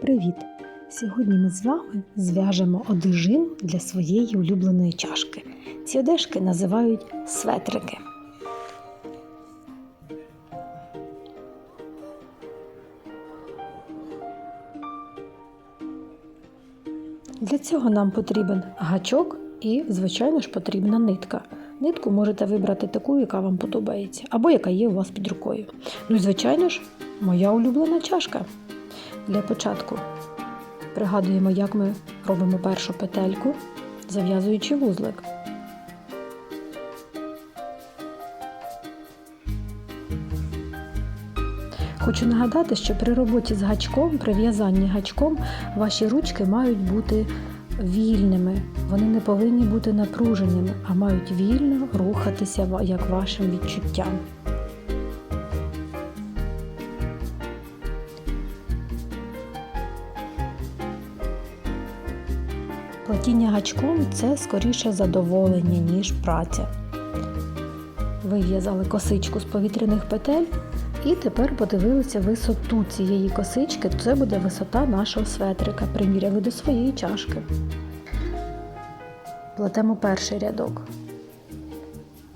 Привіт! Сьогодні ми з вами зв'яжемо одежину для своєї улюбленої чашки. Ці одежки називають светрики. Для цього нам потрібен гачок і, звичайно ж, потрібна нитка. Нитку можете вибрати таку, яка вам подобається, або яка є у вас під рукою. Ну і, звичайно ж, моя улюблена чашка. Для початку пригадуємо, як ми робимо першу петельку, зав'язуючи вузлик. Хочу нагадати, що при роботі з гачком, при в'язанні гачком, ваші ручки мають бути вільними. Вони не повинні бути напруженими, а мають вільно рухатися як вашим відчуттям. Платіння гачком це скоріше задоволення, ніж праця. Вив'язали косичку з повітряних петель і тепер подивилися висоту цієї косички. Це буде висота нашого светрика. Приміряли до своєї чашки. Плетемо перший рядок.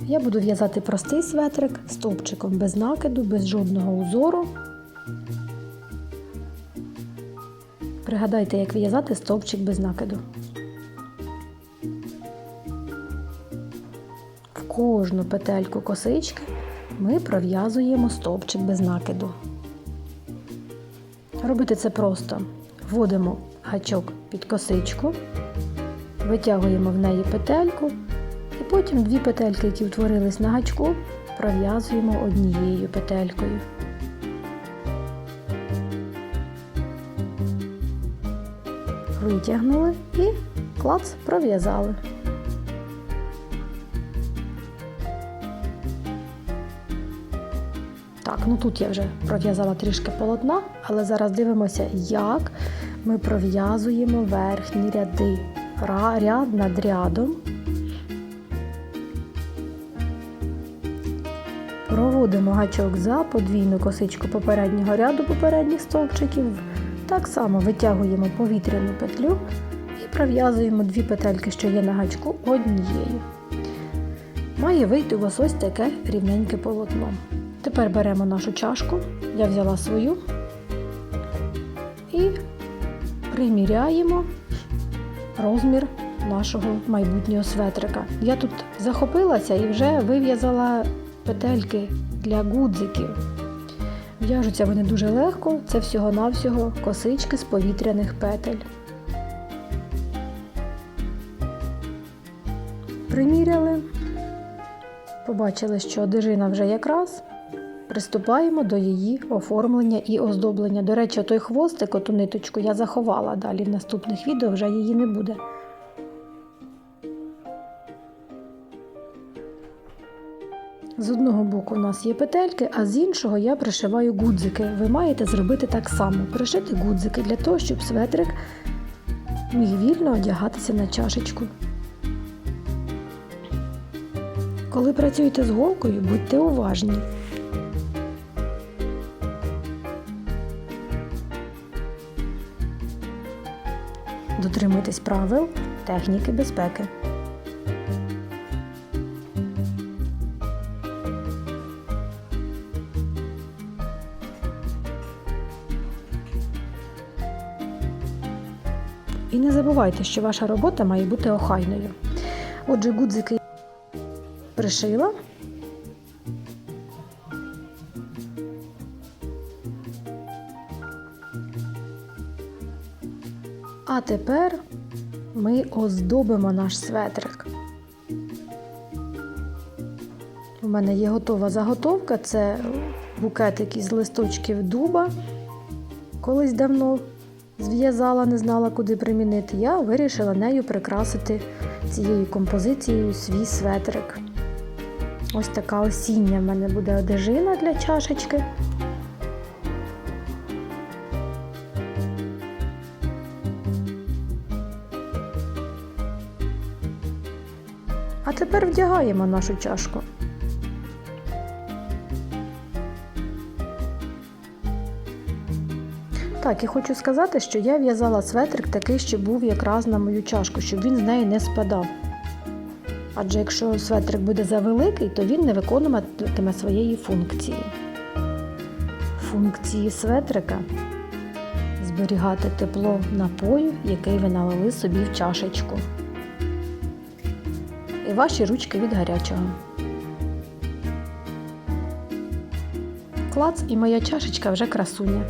Я буду в'язати простий светрик стовпчиком без накиду, без жодного узору. Пригадайте, як в'язати стовпчик без накиду. Кожну петельку косички ми пров'язуємо стовпчик без накиду. Робити це просто. Вводимо гачок під косичку, витягуємо в неї петельку, і потім дві петельки, які утворились на гачку, пров'язуємо однією петелькою. Витягнули і клац пров'язали. Так, ну тут я вже пров'язала трішки полотна, але зараз дивимося, як ми пров'язуємо верхні ряди. Ряд над рядом. Проводимо гачок за подвійну косичку попереднього ряду попередніх стовпчиків. Так само витягуємо повітряну петлю і пров'язуємо дві петельки, що є на гачку, однією. Має вийти у вас ось таке рівненьке полотно. Тепер беремо нашу чашку, я взяла свою і приміряємо розмір нашого майбутнього светрика. Я тут захопилася і вже вив'язала петельки для гудзиків. В'яжуться вони дуже легко, це всього-навсього косички з повітряних петель. Приміряли, побачили, що одежина вже якраз. Приступаємо до її оформлення і оздоблення. До речі, той хвостик, оту ниточку я заховала далі в наступних відео вже її не буде. З одного боку у нас є петельки, а з іншого я пришиваю гудзики. Ви маєте зробити так само: пришити гудзики для того, щоб светрик міг вільно одягатися на чашечку. Коли працюєте з голкою, будьте уважні. Дотримуйтесь правил техніки безпеки. І не забувайте, що ваша робота має бути охайною. Отже, гудзики пришила. А тепер ми оздобимо наш светрик. У мене є готова заготовка, це букетик із листочків дуба. Колись давно зв'язала, не знала, куди примінити. Я вирішила нею прикрасити цією композицією свій светрик. Ось така осіння в мене буде одежина для чашечки. А тепер вдягаємо нашу чашку. Так, і хочу сказати, що я в'язала светрик такий, що був якраз на мою чашку, щоб він з неї не спадав. Адже якщо светрик буде завеликий, то він не виконуватиме своєї функції. Функції светрика зберігати тепло напою, який ви налили собі в чашечку. І ваші ручки від гарячого. Клац і моя чашечка вже красуня.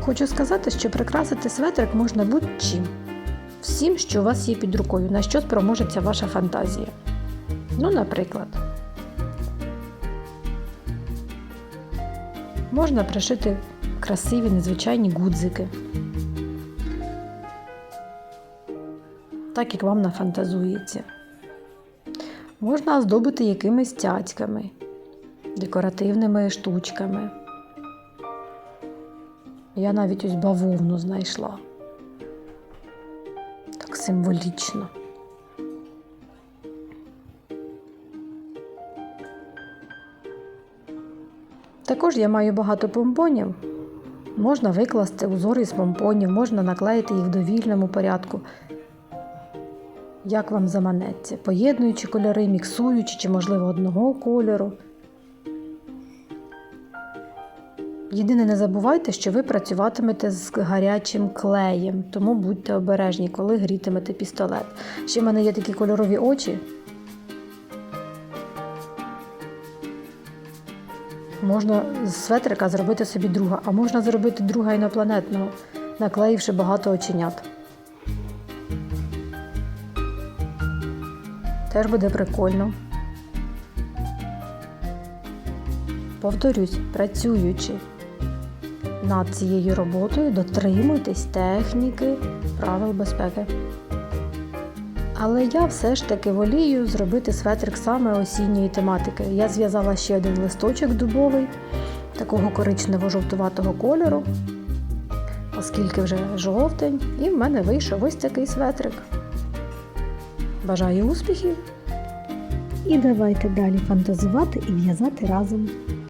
Хочу сказати, що прикрасити светрик можна будь-чим. Всім, що у вас є під рукою, на що спроможеться ваша фантазія. Ну, наприклад, можна пришити красиві незвичайні гудзики. Так як вам нафантазується. Можна оздобити якимись цяцьками, декоративними штучками. Я навіть ось бавовну знайшла. Так символічно. Також я маю багато помпонів. Можна викласти узори з помпонів, можна наклеїти їх в довільному порядку. Як вам заманеться, поєднуючи кольори, міксуючи чи, можливо, одного кольору. Єдине, не забувайте, що ви працюватимете з гарячим клеєм, тому будьте обережні, коли грітимете пістолет. Ще в мене є такі кольорові очі. Можна з светрика зробити собі друга, а можна зробити друга інопланетного, наклеївши багато оченят. Теж буде прикольно. Повторюсь, працюючи над цією роботою, дотримуйтесь техніки, правил безпеки. Але я все ж таки волію зробити светрик саме осінньої тематики. Я зв'язала ще один листочок дубовий, такого коричнево-жовтуватого кольору, оскільки вже жовтень, і в мене вийшов ось такий светрик. Бажаю успіхів! І давайте далі фантазувати і в'язати разом.